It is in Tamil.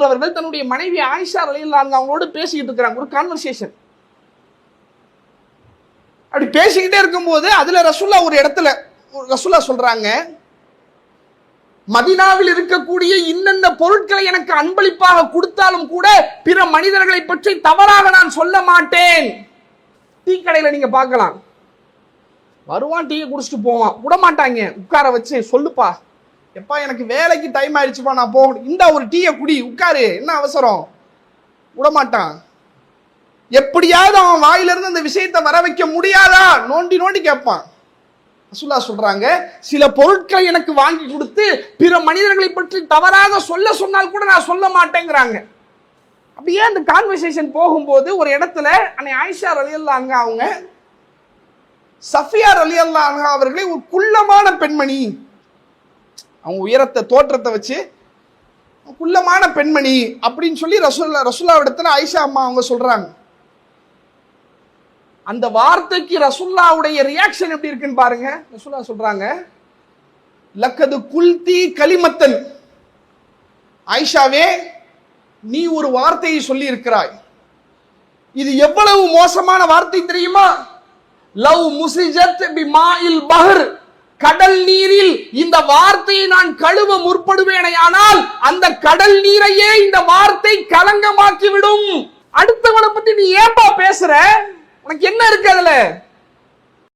மசூத் அவர்கள் தன்னுடைய மனைவி ஆயிஷா அலையில்லாங்க அவங்களோட பேசிக்கிட்டு இருக்கிறாங்க. ஒரு கான்வர்சேஷன் அப்படி பேசிக்கிட்டே இருக்கும்போது அதுல ரசுல்லா ஒரு இடத்துல ரசுல்லா சொல்றாங்க மதினாவில் இருக்கக்கூடிய இன்னென்ன பொருட்களை எனக்கு அன்பளிப்பாக கொடுத்தாலும் கூட பிற மனிதர்களை பற்றி தவறாக நான் சொல்ல மாட்டேன். டீ கடையில நீங்க பார்க்கலாம். வருவான் டீயை குடிச்சிட்டு போவான். விட மாட்டாங்க உட்கார வச்சு சொல்லுப்பா. எப்பா எனக்கு வேலைக்கு டைம் ஆயிடுச்சுப்பா நான் போகணும் இந்த ஒரு டீயை குடி உட்காரு. என்ன அவசரம்? விடமாட்டான். எப்படியாவது அவன் வாயிலிருந்து அந்த விஷயத்தை வர வைக்க முடியாதா? நோண்டி நோண்டி கேட்பான். ரசூல்லா சொல்றாங்க சில பொருட்களை எனக்கு வாங்கி கொடுத்து பிற மனிதர்களை பற்றி தவறாக சொல்ல சொன்னால் கூட நான் சொல்ல மாட்டேங்கிறாங்க. அப்படியே அந்த கான்வர்சேஷன் போகும்போது ஒரு இடத்துல அன்னை ஆயிஷா ரலியல்லாங்க அவங்க சஃபியா ரலியல்லாங்க அவர்களை ஒரு குள்ளமான பெண்மணி அவங்க உயரத்தை தோற்றத்தை வச்சு குள்ளமான பெண்மணி அப்படின்னு சொல்லி ரசுல்லா ரசூல்லாவிடத்துல ஆயிஷா அம்மா அவங்க சொல்றாங்க. அந்த வார்த்தைக்கு ரசுல்லாவுடைய ரியாக்ஷன் எப்படி இருக்குன்னு பாருங்க. ரசுல்லா சொல்றாங்க லக்கது குல்தி கலிமத்தன். ஆயிஷாவே நீ ஒரு வார்த்தையை சொல்லி இருக்கிறாய் இது எவ்வளவு மோசமான வார்த்தை தெரியுமா? லவ் முசிஜத் பி மாயில் பஹர். கடல் நீரில் இந்த வார்த்தையை நான் கழுவ முற்படுவேனையானால் அந்த கடல் நீரையே இந்த வார்த்தை கலங்கமாக்கி விடும் அடுத்தவனை பத்தி நீ ஏன்பா பேசுற? உனக்கு என்ன இருக்கு அதுல?